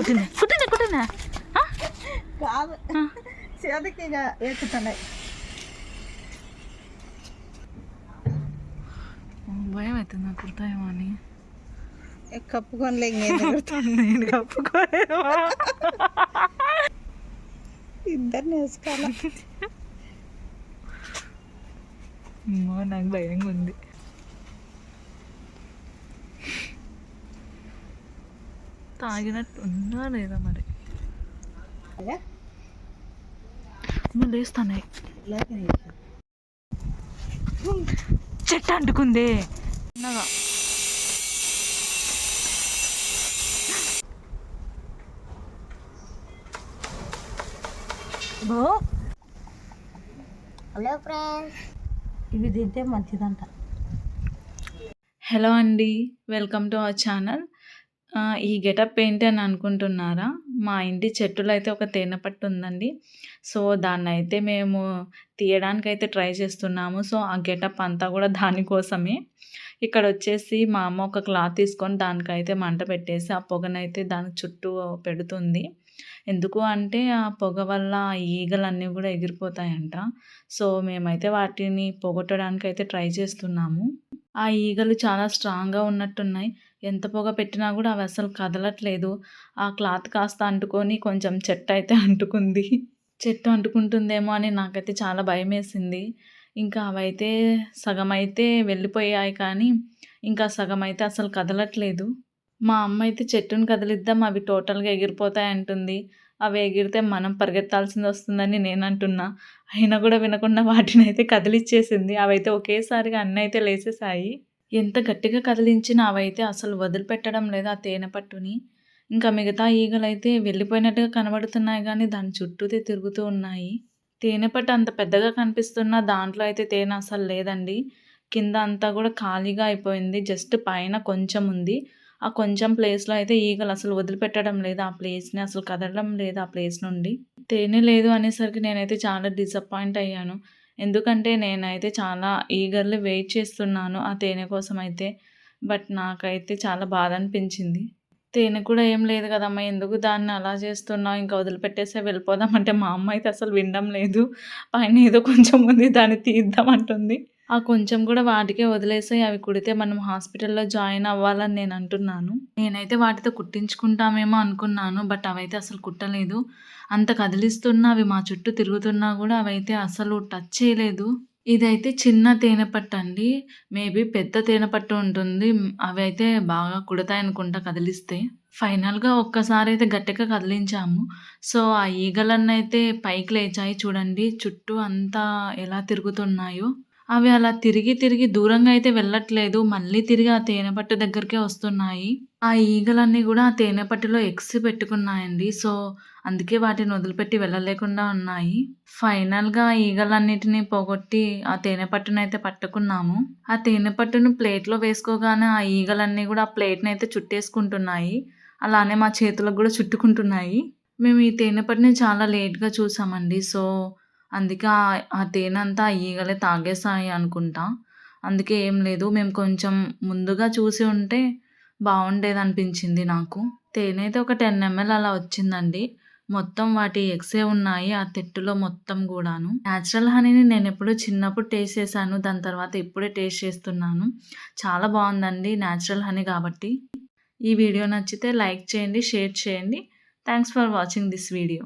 కుట్టినా కుట్టినా ఆ? కాదు. చేతికి ఇక ఎక్కుతున్నాయి భయం అవుతుంది నాకు కుడతాయేమో అని కప్పుకొని ఇంకేంది నేను కప్పుకోలేదు ఇద్దరిని వేసుకోవాలి నాకు భయంగా ఉంది తాగినట్టు ఉందా లేదా మరి లేస్తానే. చెట్టు అంటుకుందే. చిన్నగా. Hello friends. ఇవి తింటే మంచిదంట. హలో అండి వెల్కమ్ టు అవర్ ఛానల్. ఈ గెటప్ ఏంటి అని అనుకుంటున్నారా? మా ఇంటి చెట్టులో అయితే ఒక తేనె పట్టు ఉందండి. సో దాన్ని అయితే మేము తీయడానికి అయితే ట్రై చేస్తున్నాము. సో ఆ గెటప్ అంతా కూడా దానికోసమే ఇక్కడ వచ్చేసి మా అమ్మ ఒక క్లాత్ తీసుకొని దానికైతే మంట పెట్టేసి ఆ పొగనైతే దాని చుట్టూ పెడుతుంది. ఎందుకు అంటే ఆ పొగ వల్ల ఈగలన్నీ కూడా ఎగిరిపోతాయంట. సో మేమైతే వాటిని పోగొట్టడానికి అయితే ట్రై చేస్తున్నాము. ఆ ఈగలు చాలా స్ట్రాంగ్గా ఉన్నట్టున్నాయి. ఎంత పొగ పెట్టినా కూడా అవి అసలు కదలట్లేదు. ఆ క్లాత్ కాస్త అంటుకొని కొంచెం చెట్టు అయితే అంటుకుంది. చెట్టు అంటుకుంటుందేమో అని నాకైతే చాలా భయం వేసింది ఇంకా అవైతే సగం అయితే వెళ్ళిపోయాయి కానీ ఇంకా సగం అయితే అసలు కదలట్లేదు. మా అమ్మ అయితే చెట్టుని కదిలిద్దాం అవి టోటల్గా ఎగిరిపోతాయి అంటుంది. అవి ఎగిరితే మనం పరిగెత్తాల్సింది వస్తుందని నేను అంటున్నా అయినా కూడా వినకుండా వాటిని అయితే కదిలిచ్చేసింది. అవైతే ఒకేసారిగా అన్నీ అయితే లేచేసాయి ఎంత గట్టిగా కదిలించినా అవైతే అసలు వదిలిపెట్టడం లేదు ఆ తేనె పట్టుని. ఇంకా మిగతా ఈగలైతే వెళ్ళిపోయినట్టుగా కనబడుతున్నాయి కానీ దాని చుట్టూతే తిరుగుతూ ఉన్నాయి. తేనెపట్టు అంత పెద్దగా కనిపిస్తున్న దాంట్లో అయితే తేనె అసలు లేదండి. కింద అంతా కూడా ఖాళీగా అయిపోయింది. జస్ట్ పైన కొంచెం ఉంది. ఆ కొంచెం ప్లేస్లో అయితే ఈగలు అసలు వదిలిపెట్టడం లేదు. ఆ ప్లేస్ని అసలు కదలడం లేదు ఆ ప్లేస్ నుండి. తేనె లేదు అనేసరికి నేనైతే చాలా డిసప్పాయింట్ అయ్యాను. ఎందుకంటే నేనైతే చాలా ఈగర్లీ వెయిట్ చేస్తున్నాను ఆ తేనె కోసం అయితే బట్ నాకైతే చాలా బాధ అనిపించింది తేనె కూడా ఏం లేదు కదమ్మా ఎందుకు దాన్ని అలా చేస్తున్నావు? ఇంకా వదిలిపెట్టేస్తే వెళ్ళిపోదాం అంటే మా అమ్మ అయితే అసలు వినడం లేదు. పైన ఏదో కొంచెం ఉంది దాన్ని తీద్దామంటుంది ఆ కొంచెం కూడా వాటికే వదిలేసి అవి కుడితే మనం హాస్పిటల్లో జాయిన్ అవ్వాలని నేను అంటున్నాను. నేనైతే వాటితో కుట్టించుకుంటామేమో అనుకున్నాను బట్ అవైతే అసలు కుట్టలేదు. అంత కదిలిస్తున్నా అవి మా చుట్టూ తిరుగుతున్నా కూడా అవైతే అసలు టచ్ చేయలేదు. ఇదైతే చిన్న తేనెపట్ట అండి. మేబీ పెద్ద తేనెపట్టు ఉంటుంది. అవి అయితే బాగా కుడతాయి అనుకుంటా కదిలిస్తే. ఫైనల్గా ఒక్కసారి అయితే గట్టిగా కదిలించాము. సో ఆ ఈగలన్నీ అయితే పైకి లేచాయి చూడండి. చుట్టూ అంతా ఎలా తిరుగుతున్నాయో. అవి అలా తిరిగి తిరిగి దూరంగా అయితే వెళ్ళట్లేదు. మళ్ళీ తిరిగి ఆ తేనెపట్టు దగ్గరికే వస్తున్నాయి. ఆ ఈగలన్నీ కూడా ఆ తేనెపట్టులో ఎగ్స్ పెట్టుకున్నాయండి. సో అందుకే వాటిని వదిలిపెట్టి వెళ్ళలేకుండా ఉన్నాయి. ఫైనల్గా ఆ ఈగలన్నిటిని పోగొట్టి ఆ తేనెపట్టును అయితే పట్టుకున్నాము. ఆ తేనెపట్టును ప్లేట్లో వేసుకోగానే ఆ ఈగలన్నీ కూడా ఆ ప్లేట్ని అయితే చుట్టేసుకుంటున్నాయి. అలానే మా చేతులకు కూడా చుట్టుకుంటున్నాయి. మేము ఈ తేనెపట్టుని చాలా లేట్గా చూసామండి. సో అందుకే ఆ- తేనె అంతా ఆ ఈగలే తాగేసాయి అనుకుంటా. అందుకే ఏం లేదు మేము కొంచెం ముందుగా చూసి ఉంటే బాగుండేది అనిపించింది నాకు. తేనె అయితే ఒక టెన్ ఎంఎల్ అలా వచ్చిందండి. మొత్తం వాటి ఎగ్సే ఉన్నాయి ఆ తెట్టులో మొత్తం కూడాను. న్యాచురల్ హనీని నేను ఎప్పుడూ చిన్నప్పుడు టేస్ట్ చేశాను దాని తర్వాత ఇప్పుడే టేస్ట్ చేస్తున్నాను. చాలా బాగుందండి న్యాచురల్ హనీ కాబట్టి. ఈ వీడియో నచ్చితే లైక్ చేయండి షేర్ చేయండి. Thanks for watching this video.